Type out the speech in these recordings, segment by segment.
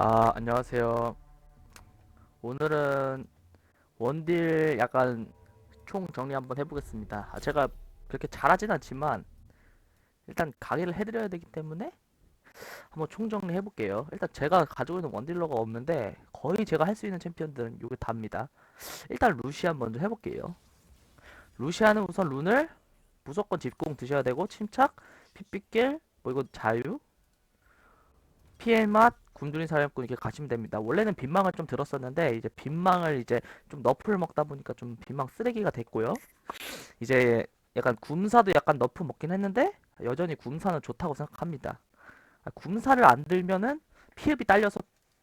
아, 안녕하세요. 오늘은 원딜 약간 총 정리 한번 해보겠습니다. 아, 제가 그렇게 잘하진 않지만 일단 강의를 해드려야 되기 때문에 한번 총 정리 해볼게요. 일단 제가 가지고 있는 원딜러가 없는데 거의 제가 할 수 있는 챔피언들은 요게 답니다. 일단 루시안 먼저 해볼게요. 루시안은 우선 룬을 무조건 집공 드셔야 되고 침착, 핏빛길, 뭐 이거 자유, 피해맛, 굶주린 사냥꾼 이렇게 가시면 됩니다. 원래는 빈망을 좀 들었었는데 이제 빈망을 이제 좀 너프를 먹다 보니까 좀 빈망 쓰레기가 됐고요. 이제 약간 굼사도 약간 너프 먹긴 했는데 여전히 굼사는 좋다고 생각합니다. 아, 굼사를 안 들면은 피흡이 딸려서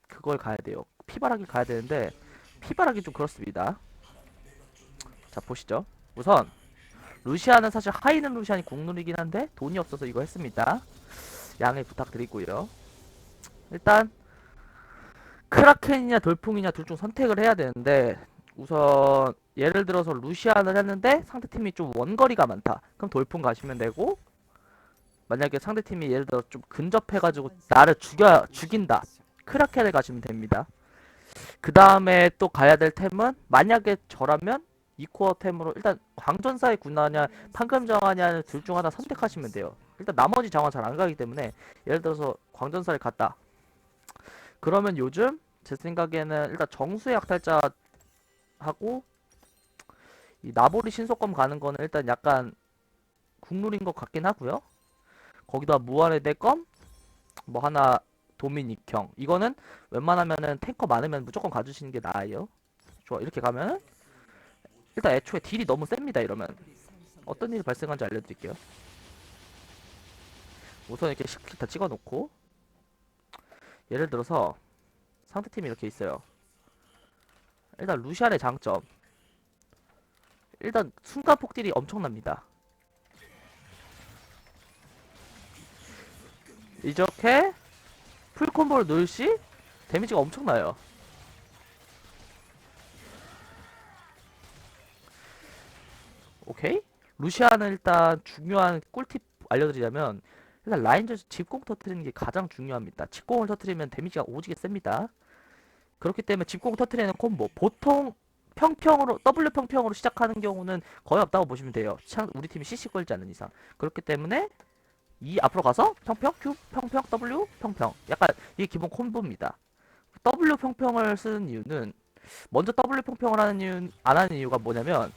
그걸 가야 돼요. 피바라기 가야 되는데 피바라기 좀 그렇습니다. 자 보시죠. 우선 루시아는 사실 하이는 루시안이 국룰이긴 한데 돈이 없어서 이거 했습니다. 양해 부탁드리고요. 일단 크라켄이냐 돌풍이냐 둘 중 선택을 해야 되는데 우선 예를 들어서 루시안을 했는데 상대팀이 좀 원거리가 많다. 그럼 돌풍 가시면 되고 만약에 상대팀이 예를 들어 좀 근접해가지고 나를 죽여 죽인다. 크라켄을 가시면 됩니다. 그 다음에 또 가야 될 템은 만약에 저라면 이코어 템으로 일단 광전사의 군하냐 판금정하냐 둘 중 하나 선택하시면 돼요. 일단 나머지 장화 잘 안 가기 때문에 예를 들어서 광전사를 갔다. 그러면 요즘 제 생각에는 일단 정수의 약탈자 하고 이 나보리 신속검 가는 거는 일단 약간 국룰인 것 같긴 하고요. 거기다 무한의 대검 뭐 하나 도미닉형 이거는 웬만하면은 탱커 많으면 무조건 가주시는 게 나아요. 좋아 이렇게 가면은 일단 애초에 딜이 너무 셉니다 이러면 어떤 일이 발생한지 알려드릴게요. 우선 이렇게 시킬 다 찍어놓고 예를 들어서 상대팀이 이렇게 있어요. 일단 루시안의 장점. 일단 순간 폭딜이 엄청납니다. 이렇게 풀콤보를 넣을 시 데미지가 엄청나요. 오케이? 루시안은 일단 중요한 꿀팁 알려드리자면 일단 라인전에서 집공 터트리는 게 가장 중요합니다. 집공을 터트리면 데미지가 오지게 셉니다. 그렇기 때문에 집공 터트리는 콤보 보통 평평으로 W 평평으로 시작하는 경우는 거의 없다고 보시면 돼요. 참 우리 팀이 CC 걸지 않는 이상. 그렇기 때문에 이 앞으로 가서 평평 Q 평평 W 평평 약간 이게 기본 콤보입니다. W 평평을 쓰는 이유는 먼저 W 평평을 하는 이유 안 하는 이유가 뭐냐면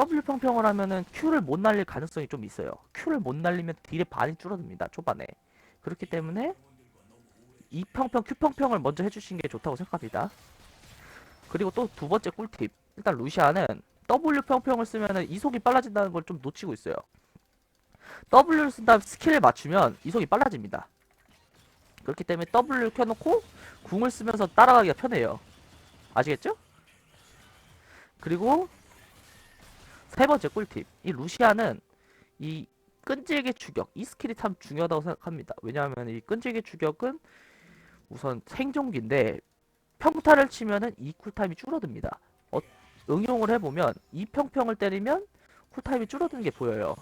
W 평평을 하면은 Q를 못 날릴 가능성이 좀 있어요. Q를 못 날리면 딜의 반이 줄어듭니다. 초반에. 그렇기 때문에 이 평평, Q 평평을 먼저 해주신 게 좋다고 생각합니다. 그리고 또 두 번째 꿀팁. 일단 루시아는 W 평평을 쓰면은 이속이 빨라진다는 걸 좀 놓치고 있어요. W를 쓴 다음 스킬을 맞추면 이속이 빨라집니다. 그렇기 때문에 W 켜놓고 궁을 쓰면서 따라가기가 편해요. 아시겠죠? 그리고 세 번째 꿀팁. 이 루시아는 이 끈질기 추격, 이 스킬이 참 중요하다고 생각합니다. 왜냐하면 이 끈질기 추격은 우선 생존기인데 평타를 치면은 이 쿨타임이 줄어듭니다. 어, 응용을 해보면 이 평평을 때리면 쿨타임이 줄어드는 게 보여요.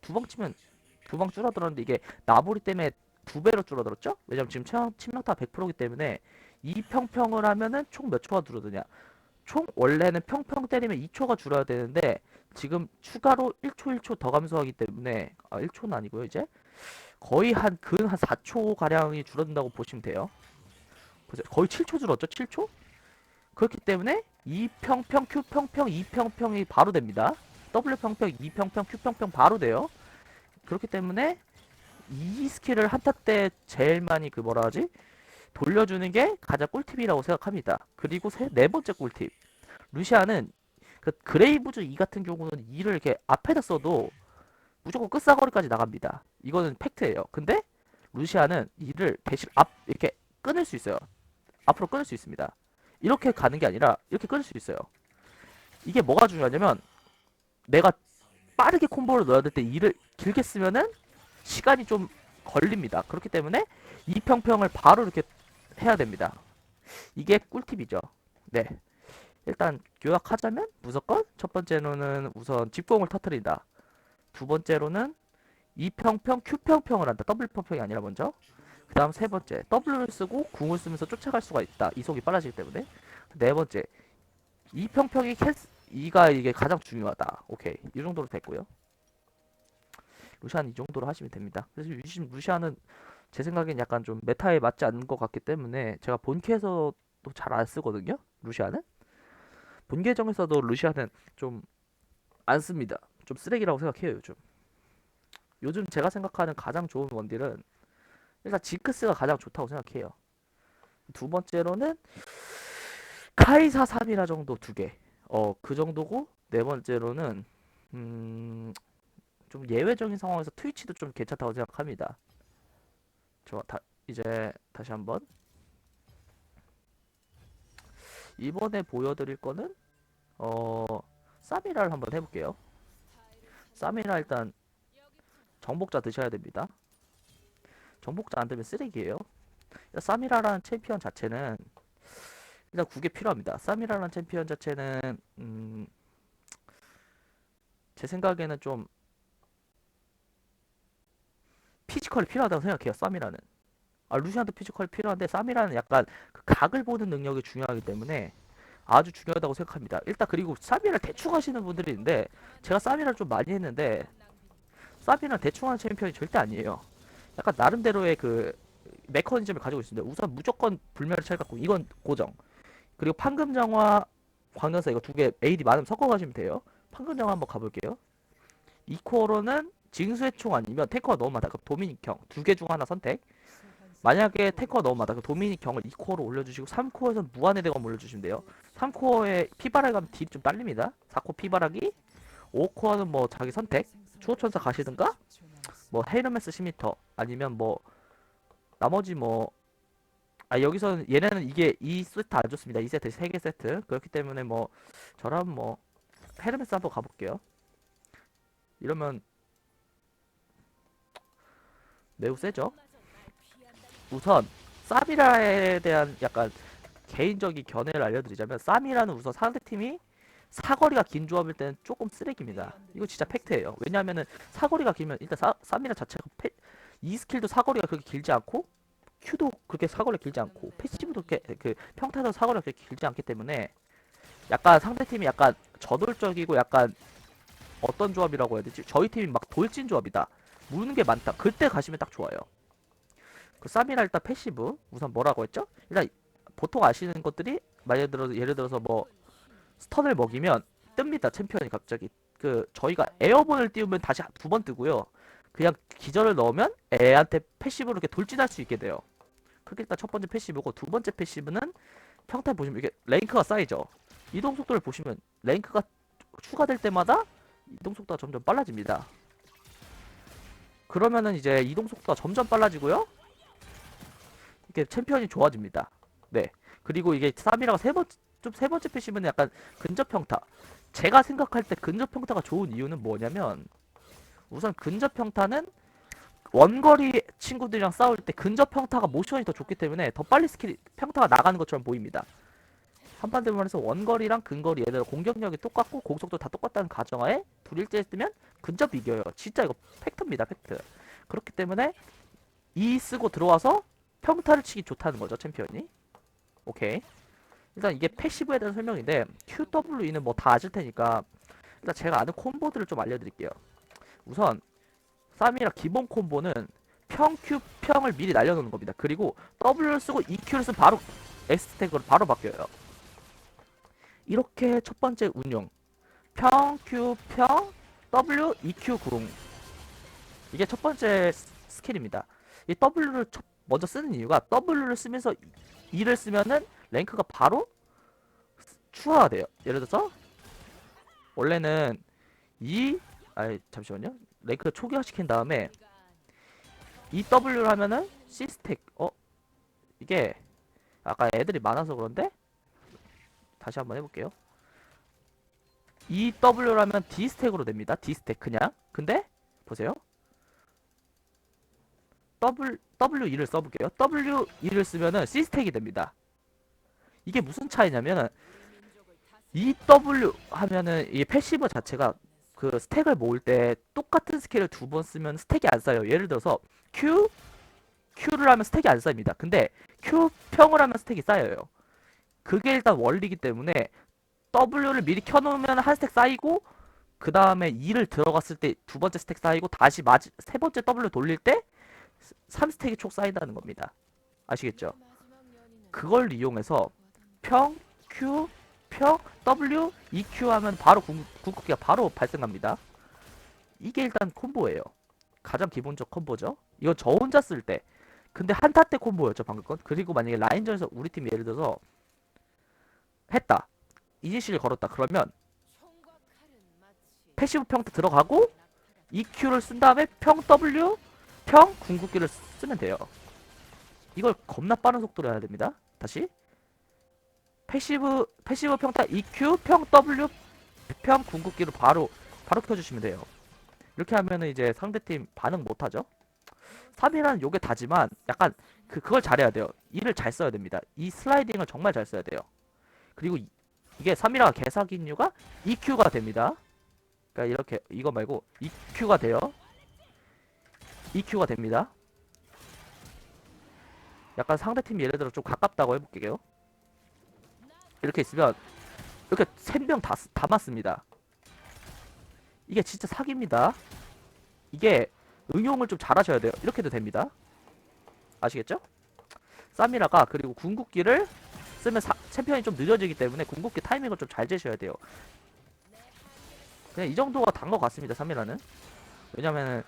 두 방 치면 두 방 줄어들었는데 이게 나보리 때문에 두 배로 줄어들었죠? 왜냐면 지금 침- 침략타 100%이기 때문에 이 평평을 하면은 총 몇 초가 줄어드냐? 총 원래는 평평 때리면 2초가 줄어야 되는데 지금 추가로 1초 1초 더 감소하기 때문에 아 1초는 아니고요 이제 거의 한 근 한 4초 가량이 줄어든다고 보시면 돼요. 보세요. 거의 7초 줄었죠? 7초? 그렇기 때문에 2평평, Q평평, 2평평이 바로 됩니다. W평평, 2평평, Q평평 바로 돼요. 그렇기 때문에 이 스킬을 한타 때 제일 많이 그 뭐라 하지? 돌려주는 게 가장 꿀팁이라고 생각합니다. 그리고 세, 네 번째 꿀팁. 루시아는 그 그레이브즈 2 같은 경우는 2를 이렇게 앞에다 써도 무조건 끝사거리까지 나갑니다. 이거는 팩트예요. 근데 루시아는 2를 대신 앞 이렇게 끊을 수 있어요. 앞으로 끊을 수 있습니다. 이렇게 가는 게 아니라 이렇게 끊을 수 있어요. 이게 뭐가 중요하냐면 내가 빠르게 콤보를 넣어야 될 때 2를 길게 쓰면은 시간이 좀 걸립니다. 그렇기 때문에 이평평을 바로 이렇게 해야 됩니다. 이게 꿀팁이죠. 네. 일단 요약하자면 무조건 첫 번째로는 우선 집공을 터트린다. 두 번째로는 이평평 Q평평을 한다. W 평평이 아니라 먼저. 그 다음 세 번째 W를 쓰고 궁을 쓰면서 쫓아갈 수가 있다 이속이 빨라지기 때문에 네 번째 이평평이 캐스 이가 이게 가장 중요하다 오케이 이 정도로 됐고요 루시안 이 정도로 하시면 됩니다 그래서 루시안은 제 생각엔 약간 좀 메타에 맞지 않는 것 같기 때문에 제가 본캐에서도 잘 안 쓰거든요 루시안은 본 계정에서도 루시안은 좀안 씁니다 좀 쓰레기라고 생각해요 요즘 요즘 제가 생각하는 가장 좋은 원딜은 일단 징크스가 가장 좋다고 생각해요. 두 번째로는 카이사 3이라 정도 두 개. 어, 그 정도고 네 번째로는 음, 좀 예외적인 상황에서 트위치도 좀 괜찮다고 생각합니다. 저 다, 이제 다시 한번 이번에 보여드릴 거는 어, 사미라를 한번 해볼게요. 사미라 일단 정복자 드셔야 됩니다. 정복자 안 되면 쓰레기예요. 사미라라는 챔피언 자체는 일단 국에 필요합니다. 사미라라는 챔피언 자체는 음, 제 생각에는 좀 피지컬이 필요하다고 생각해요. 사미라는. 아, 루시안도 피지컬이 필요한데 사미라는 약간 그 각을 보는 능력이 중요하기 때문에 아주 중요하다고 생각합니다. 일단 그리고 사미라를 대충 하시는 분들이 있는데 제가 사미라를 좀 많이 했는데 사미라는 대충 하는 챔피언이 절대 아니에요. 약간 나름대로의 그 메커니즘을 가지고 있습니다. 우선 무조건 불멸을 찰갖고 이건 고정. 그리고 판금장화 광전사 이거 두 개 AD 많으면 섞어 가시면 돼요. 판금장화 한번 가볼게요. 2코어로는 징수의 총 아니면 탱커가 너무 많다. 그럼 도미닉형 두 개 중 하나 선택. 만약에 탱커가 너무 많다. 그럼 도미닉형을 2코어로 올려주시고 3코어에서는 무한의 대검 올려주시면 돼요. 3코어에 피바라기 가면 딜이 좀 딸립니다. 4코 피바라기 5코어는 뭐 자기 선택. 추호천사 가시든가 뭐 헤르메스 10m 아니면 뭐 나머지 뭐 아 여기서는 얘네는 이게 이 세트 안 좋습니다. 이 세트 세 개 세트 그렇기 때문에 뭐 저라면 뭐 헤르메스 한번 가볼게요. 이러면 매우 세죠. 우선 사미라에 대한 약간 개인적인 견해를 알려드리자면 사미라는 우선 상대팀이 사거리가 긴 조합일 때는 조금 쓰레기입니다. 이거 진짜 팩트예요. 왜냐하면은 사거리가 길면 일단 사, 사미라 자체가 패, 이 스킬도 사거리가 그렇게 길지 않고 Q도 그렇게 사거리가 길지 않고 패시브도 그렇게 그 평타도 사거리가 그렇게 길지 않기 때문에 약간 상대팀이 약간 저돌적이고 약간 어떤 조합이라고 해야 되지? 저희 팀이 막 돌진 조합이다. 무는 게 많다. 그때 가시면 딱 좋아요. 그 사미라 일단 패시브 우선 뭐라고 했죠? 일단 보통 아시는 것들이 만약 들어서 예를 들어서 뭐 스턴을 먹이면 뜹니다 챔피언이 갑자기 그 저희가 에어본을 띄우면 다시 두 번 뜨고요 그냥 기절을 넣으면 애한테 패시브로 이렇게 돌진할 수 있게 돼요 그게 일단 첫 번째 패시브고 두 번째 패시브는 평타 보시면 이게 랭크가 쌓이죠 이동 속도를 보시면 랭크가 추가될 때마다 이동 속도가 점점 빨라집니다 그러면은 이제 이동 속도가 점점 빨라지고요 이게 챔피언이 좋아집니다 네 그리고 이게 3이라고 세 번째 좀세 번째 패시브는 약간 근접 평타. 제가 생각할 때 근접 평타가 좋은 이유는 뭐냐면 우선 근접 평타는 원거리 친구들이랑 싸울 때 근접 평타가 모션이 더 좋기 때문에 더 빨리 스킬 평타가 나가는 것처럼 보입니다. 한반대로 말해서 원거리랑 근거리 얘들 공격력이 똑같고 공속도 다 똑같다는 가정하에 둘일째 뜨면 근접 이겨요. 진짜 이거 팩트입니다. 팩트. 그렇기 때문에 이 쓰고 들어와서 평타를 치기 좋다는 거죠. 챔피언이. 오케이. 일단 이게 패시브에 대한 설명인데 QWE는 뭐 다 아실 테니까 일단 제가 아는 콤보들을 좀 알려드릴게요. 우선 쌈이라 기본 콤보는 평 Q 평을 미리 날려놓는 겁니다. 그리고 W를 쓰고 EQ를 쓰면 바로 X스택으로 바로 바뀌어요. 이렇게 첫 번째 운용 평 Q 평 W EQ 궁 이게 첫 번째 스- 스킬입니다. 이 W를 첫- 먼저 쓰는 이유가 W를 쓰면서 E를 쓰면은 랭크가 바로 추가가 돼요. 예를 들어서 원래는 이 아니 잠시만요. 랭크 초기화 시킨 다음에 EW를 하면은 C 스택 어 이게 아까 애들이 많아서 그런데 다시 한번 해볼게요. EW를 하면 D 스택으로 됩니다. D 스택 그냥 근데 보세요. W W2를 써볼게요. W2를 쓰면은 C 스택이 됩니다. 이게 무슨 차이냐면 EW 하면은 이 패시브 자체가 그 스택을 모을 때 똑같은 스킬을 두 번 쓰면 스택이 안 쌓여요. 예를 들어서 Q Q를 하면 스택이 안 쌓입니다. 근데 Q평을 하면 스택이 쌓여요. 그게 일단 원리이기 때문에 W를 미리 켜놓으면 한 스택 쌓이고 그 다음에 2를 들어갔을 때 두 번째 스택 쌓이고 다시 마지, 세 번째 W 돌릴 때 3스택이 촉 쌓인다는 겁니다. 아시겠죠? 그걸 이용해서 평, Q, 평, W, EQ 하면 바로 궁- 궁극기가 바로 발생합니다. 이게 일단 콤보예요. 가장 기본적 콤보죠. 이건 저 혼자 쓸 때. 근데 한타 때 콤보였죠, 방금 건. 그리고 만약에 라인전에서 우리 팀이 예를 들어서 했다. 이니시를 걸었다. 그러면 패시브 평타 들어가고 EQ를 쓴 다음에 평 W, 평 궁극기를 쓰면 돼요. 이걸 겁나 빠른 속도로 해야 됩니다. 다시 패시브 패시브 평타 EQ 평 W 평 궁극기로 바로 바로 켜주시면 돼요. 이렇게 하면은 이제 상대팀 반응 못하죠. 3이라는 요게 다지만 약간 그 그걸 잘해야 돼요. 이를 잘 써야 됩니다. 이 슬라이딩을 정말 잘 써야 돼요. 그리고 이, 이게 3이라가 개사기인 이유가 EQ가 됩니다. 그러니까 이렇게 이거 말고 EQ가 돼요. EQ가 됩니다. 약간 상대팀 예를 들어 좀 가깝다고 해볼게요. 이렇게 있으면 이렇게 세명 다, 쓰- 다 맞습니다. 이게 진짜 사기입니다. 이게 응용을 좀 잘하셔야 돼요. 이렇게도 됩니다. 아시겠죠? 사미라가 그리고 궁극기를 쓰면 사- 챔피언이 좀 느려지기 때문에 궁극기 타이밍을 좀 잘 재셔야 돼요. 그냥 이 정도가 단 것 같습니다. 사미라는. 왜냐면은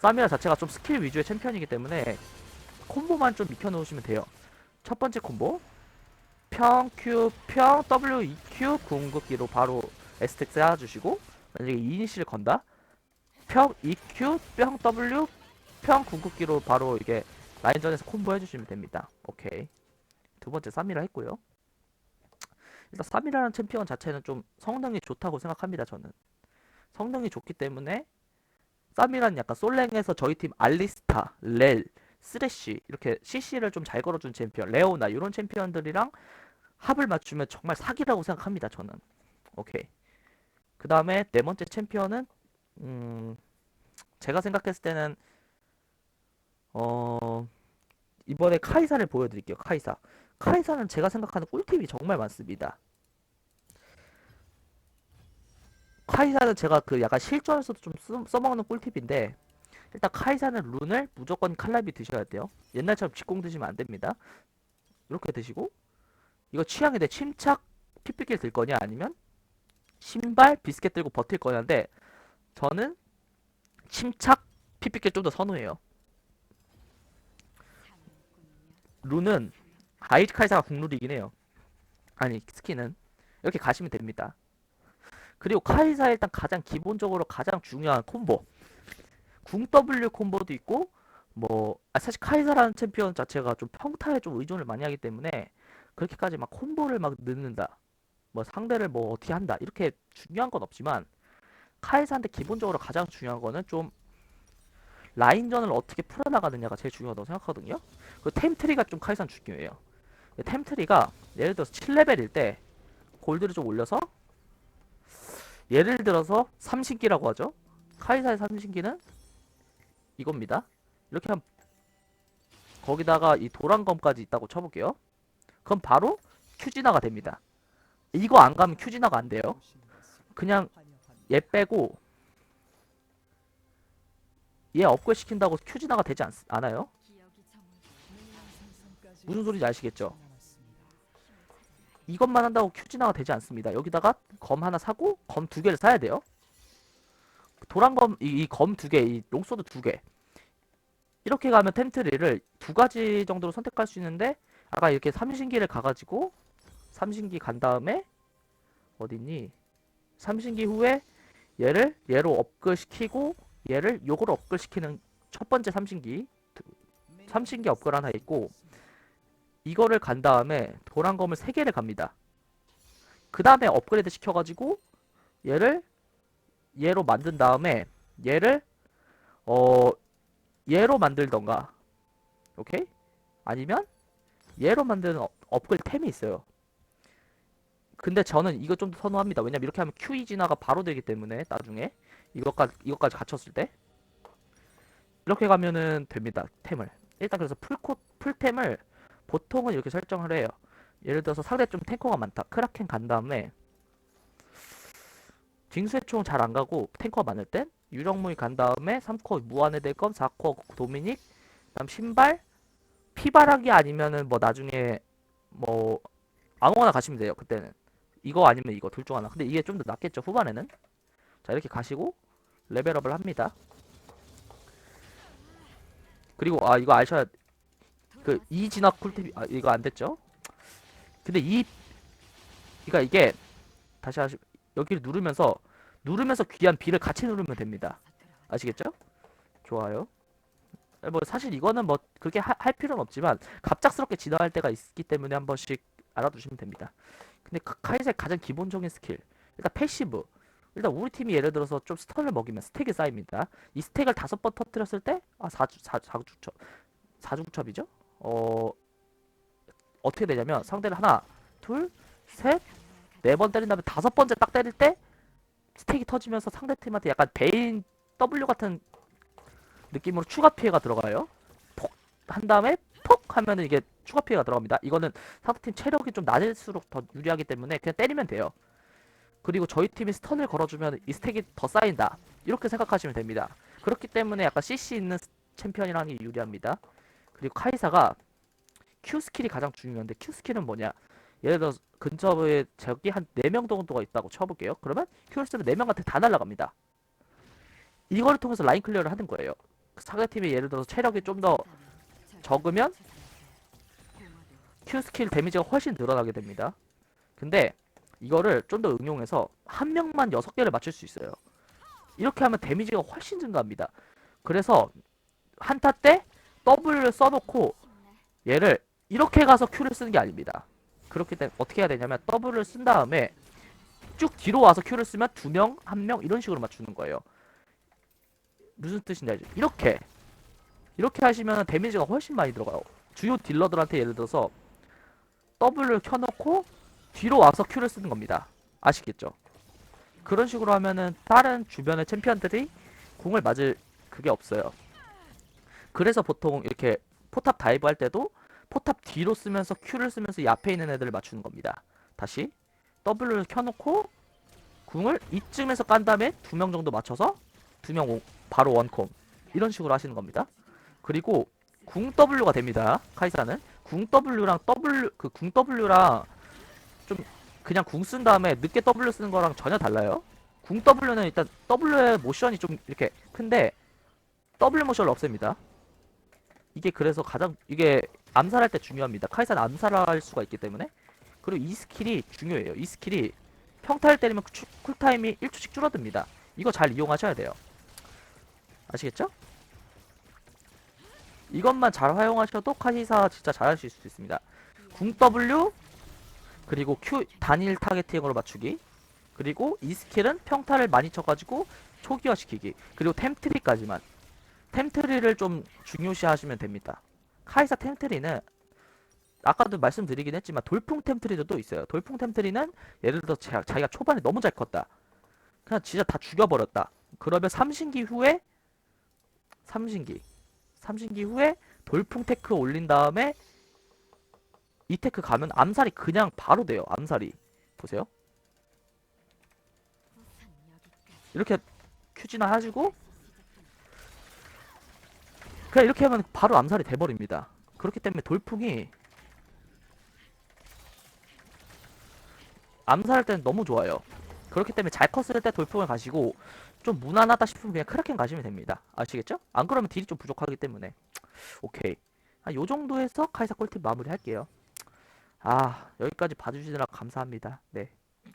사미라 자체가 좀 스킬 위주의 챔피언이기 때문에 콤보만 좀 익혀놓으시면 돼요. 첫 번째 콤보 평 Q 평 W E Q 궁극기로 바로 에스텍 쌓아주시고 만약에 이니시를 건다 평 E Q 평 W 평 궁극기로 바로 이게 라인전에서 콤보 해주시면 됩니다. 오케이 두 번째 사미라 했고요. 일단 사미라는 챔피언 자체는 좀 성능이 좋다고 생각합니다. 저는 성능이 좋기 때문에 사미라는 약간 솔랭에서 저희 팀 알리스타, 렐, 쓰레쉬 이렇게 CC를 좀 잘 걸어준 챔피언, 레오나 이런 챔피언들이랑 합을 맞추면 정말 사기라고 생각합니다. 저는 오케이. 그 다음에 네 번째 챔피언은 음 제가 생각했을 때는 어 이번에 카이사를 보여드릴게요. 카이사. 카이사는 제가 생각하는 꿀팁이 정말 많습니다. 카이사는 제가 그 약간 실전에서도 좀 쓰, 써먹는 꿀팁인데 일단 카이사는 룬을 무조건 칼라비 드셔야 돼요. 옛날처럼 직공 드시면 안 됩니다. 이렇게 드시고 이거 취향인데 침착 피피길 들 거냐 아니면 신발 비스켓 들고 버틸 거냐인데 저는 침착 피피길 좀 더 선호해요. 룬은 아이즈 카이사가 국룰이긴 해요. 아니 스킨은. 이렇게 가시면 됩니다. 그리고 카이사 일단 가장 기본적으로 가장 중요한 콤보. 궁 W 콤보도 있고 뭐 아, 사실 카이사라는 챔피언 자체가 좀 평타에 좀 의존을 많이 하기 때문에 그렇게까지 막 콤보를 막 넣는다. 뭐 상대를 뭐 어떻게 한다. 이렇게 중요한 건 없지만 카이사한테 기본적으로 가장 중요한 거는 좀 라인전을 어떻게 풀어나가느냐가 제일 중요하다고 생각하거든요. 그 템트리가 좀 카이사는 중요해요 템트리가 예를 들어서 7레벨일 때 골드를 좀 올려서 예를 들어서 삼신기라고 하죠 카이사의 삼신기는 이겁니다. 이렇게 하면 거기다가 이 도란검까지 있다고 쳐볼게요. 그럼 바로 큐지나가 됩니다. 이거 안 가면 큐지나가 안 돼요. 그냥 얘 빼고 얘 업글 시킨다고 큐지나가 되지 않, 않아요? 무슨 소리인지 아시겠죠? 이것만 한다고 큐지나가 되지 않습니다. 여기다가 검 하나 사고 검 두 개를 사야 돼요. 도란검 이 검 두 개, 이 롱소드 두 개. 이렇게 가면 템트리를 두 가지 정도로 선택할 수 있는데 아까 이렇게 삼신기를 가가지고 삼신기 간 다음에 어딨니? 삼신기 후에 얘를 얘로 업글 시키고 얘를 요거로 업글 시키는 첫 번째 삼신기 삼신기 업글 하나 있고 이거를 간 다음에 도란검을 세 개를 갑니다. 그 다음에 업그레이드 시켜가지고 얘를 얘로 만든 다음에 얘를 어 얘로 만들던가. 오케이? 아니면 얘로 만드는 업- 업글 템이 있어요. 근데 저는 이거 좀 더 선호합니다. 왜냐면 이렇게 하면 QE 진화가 바로 되기 때문에 나중에 이것까지 이것까지 갖췄을 때. 이렇게 가면은 됩니다 템을. 일단 그래서 풀코 풀템을 보통은 이렇게 설정을 해요. 예를 들어서 상대 좀 탱커가 많다. 크라켄 간 다음에 징수의 잘안 가고 탱커가 많을 땐 유령무이 간 다음에 3코 무한의 대검, 4코 도미닉, 그다음 신발, 피바라기 아니면은 뭐 나중에 뭐 아무거나 가시면 돼요. 그때는 이거 아니면 이거 둘 중 하나. 근데 이게 좀 더 낫겠죠. 후반에는 자 이렇게 가시고 레벨업을 합니다. 그리고 아 이거 아셔야 그 이 진화 쿨팁이 아 이거 안 됐죠? 근데 이 그러니까 이게 다시 하시 여기를 누르면서 누르면서 귀한 B를 같이 누르면 됩니다. 아시겠죠? 좋아요. 뭐 사실 이거는 뭐 그렇게 하- 할 필요는 없지만 갑작스럽게 진화할 때가 있기 때문에 한 번씩 알아두시면 됩니다. 근데 카- 카이사의 가장 기본적인 스킬 일단 패시브 일단 우리 팀이 예를 들어서 좀 스턴을 먹이면 스택이 쌓입니다. 이 스택을 다섯 번 터뜨렸을 때 아, 4주, 4, 4주첩 4중첩이죠? 어 어떻게 되냐면 상대를 하나, 둘, 셋, 네 번 때린 다음에 다섯 번째 딱 때릴 때 스택이 터지면서 상대 팀한테 약간 베인 W 같은 느낌으로 추가 피해가 들어가요. 폭 한 다음에 폭 하면은 이게 추가 피해가 들어갑니다. 이거는 상대팀 체력이 좀 낮을수록 더 유리하기 때문에 그냥 때리면 돼요. 그리고 저희 팀이 스턴을 걸어주면 이 스택이 더 쌓인다. 이렇게 생각하시면 됩니다. 그렇기 때문에 약간 CC 있는 스- 챔피언이라는 게 유리합니다. 그리고 카이사가 Q 스킬이 가장 중요한데 Q 스킬은 뭐냐? 예를 들어 근처에 적이 한 4명 정도가 있다고 쳐볼게요. 그러면 Q를 쓰면 4명한테 다 날아갑니다. 이거를 통해서 라인 클리어를 하는 거예요. 상대팀이 예를 들어서 체력이 좀 더 적으면 Q 스킬 데미지가 훨씬 늘어나게 됩니다. 근데 이거를 좀 더 응용해서 한 명만 6개를 맞출 수 있어요. 이렇게 하면 데미지가 훨씬 증가합니다. 그래서 한타 때 W를 써놓고 얘를 이렇게 가서 Q를 쓰는 게 아닙니다. 그렇기 때문에 어떻게 해야 되냐면 W를 쓴 다음에 쭉 뒤로 와서 Q를 쓰면 두 명, 한 명 이런 식으로 맞추는 거예요. 무슨 뜻인지 알죠? 이렇게 이렇게 하시면 데미지가 훨씬 많이 들어가요. 주요 딜러들한테 예를 들어서 W를 켜놓고 뒤로 와서 Q를 쓰는 겁니다. 아시겠죠? 그런 식으로 하면은 다른 주변의 챔피언들이 궁을 맞을 그게 없어요. 그래서 보통 이렇게 포탑 다이브 할 때도 포탑 뒤로 쓰면서 Q를 쓰면서 이 앞에 있는 애들을 맞추는 겁니다. 다시 W를 켜놓고 궁을 이쯤에서 깐 다음에 두 명 정도 맞춰서 두 명 바로 원콤 이런 식으로 하시는 겁니다. 그리고 궁 W가 됩니다. 카이사는 궁 W랑 W 그 궁 W랑 좀 그냥 궁 쓴 다음에 늦게 W 쓰는 거랑 전혀 달라요. 궁 W는 일단 W의 모션이 좀 이렇게 큰데 W 모션을 없앱니다. 이게 그래서 가장 이게 암살할 때 중요합니다. 카이사는 암살할 수가 있기 때문에 그리고 이 스킬이 중요해요. 이 스킬이 평타를 때리면 쿨- 쿨타임이 1초씩 줄어듭니다. 이거 잘 이용하셔야 돼요. 아시겠죠? 이것만 잘 활용하셔도 카이사 진짜 잘하실 수 있습니다. 궁 W 그리고 Q 단일 타겟팅으로 맞추기 그리고 이 스킬은 평타를 많이 쳐가지고 초기화시키기 그리고 템트리까지만 템트리를 좀 중요시 하시면 됩니다. 카이사 템트리는 아까도 말씀드리긴 했지만 돌풍 템트리도 또 있어요. 돌풍 템트리는 예를 들어 자, 자기가 초반에 너무 잘 컸다. 그냥 진짜 다 죽여버렸다. 그러면 삼신기 후에 삼신기 삼신기 후에 돌풍 테크 올린 다음에 이 테크 가면 암살이 그냥 바로 돼요. 암살이 보세요. 이렇게 큐지나 해주고 그냥 이렇게 하면 바로 암살이 돼버립니다. 그렇기 때문에 돌풍이 암살할 때는 너무 좋아요. 그렇기 때문에 잘 컸을 때 돌풍을 가시고 좀 무난하다 싶으면 그냥 크라켄 가시면 됩니다. 아시겠죠? 안 그러면 딜이 좀 부족하기 때문에 오케이. 아, 요 정도 해서 카이사 꿀팁 마무리 할게요. 아, 여기까지 봐주시느라 감사합니다. 네.